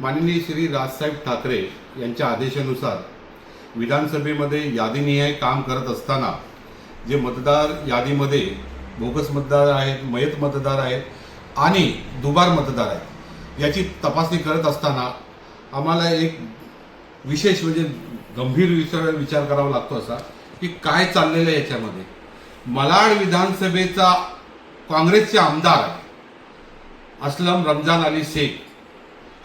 माननीय श्री राजसाहेब ठाकरे यांच्या आदेशानुसार विधानसभेमध्ये यादीनिहाय काम करत असताना जे मतदार यादीमध्ये बोगस मतदार आहेत मयत मतदार आहेत आणि दुबार मतदार आहेत याची तपासणी करत असताना आम्हाला एक विशेष म्हणजे गंभीर विचार विचार करावा लागतो असा की काय चाललेलं आहे याच्यामध्ये. मलाड विधानसभेचा काँग्रेसचे आमदार असलम रमजान अली शेख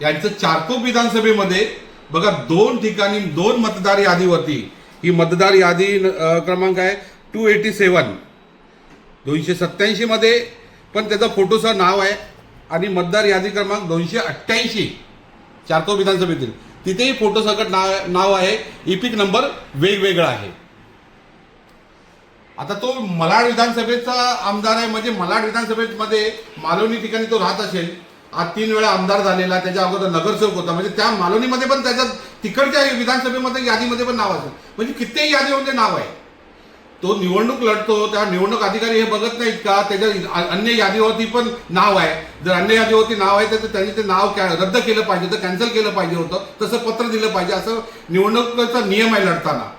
यांचं चारकोप विधानसभेमध्ये बघा दोन ठिकाणी दोन मतदार यादीवरती ही मतदार यादी क्रमांक आहे टू एटी सेवन दोनशे सत्त्याऐंशीमध्ये पण त्याचा फोटोचं नाव आहे. आणि मतदार यादी क्रमांक दोनशे अठ्ठ्याऐंशी चारकोप विधानसभेतील. तिथेही फोटो सकट नाव नाव आहे. इपिक नंबर वेगवेगळा आहे. आता तो मलाड विधानसभेचा आमदार आहे. म्हणजे मलाड विधानसभेमध्ये मालवणी ठिकाणी तो राहत असेल. आज तीन वेळा आमदार झालेला त्याच्या अगोदर नगरसेवक होता. म्हणजे त्या मालवणीमध्ये पण त्याच्या तिकडच्या विधानसभेमध्ये यादीमध्ये पण नाव असेल. म्हणजे कित्येक यादीमध्ये नाव आहे. तो निवडणूक लढतो त्या निवडणूक अधिकारी हे बघत नाहीत का? त्याच्या अन्य यादीवरती पण नाव आहे. जर अन्य यादीवरती नाव आहे तर त्यांनी ते नाव रद्द केलं पाहिजे होतं कॅन्सल केलं पाहिजे होतं तसं पत्र दिलं पाहिजे. असं निवडणुकीचा नियम आहे लढताना.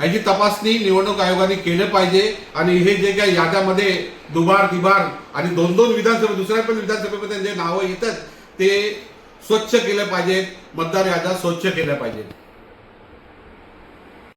ह्याची तपासणी निवडणूक आयोगाने केलं पाहिजे आणि हे जे काही याद्यामध्ये दुबार तिबार आणि दोन दोन विधानसभे दुसऱ्या पण विधानसभेमध्ये जे नावं येतात ते स्वच्छ केलं पाहिजे मतदार याद्या स्वच्छ केल्या पाहिजेत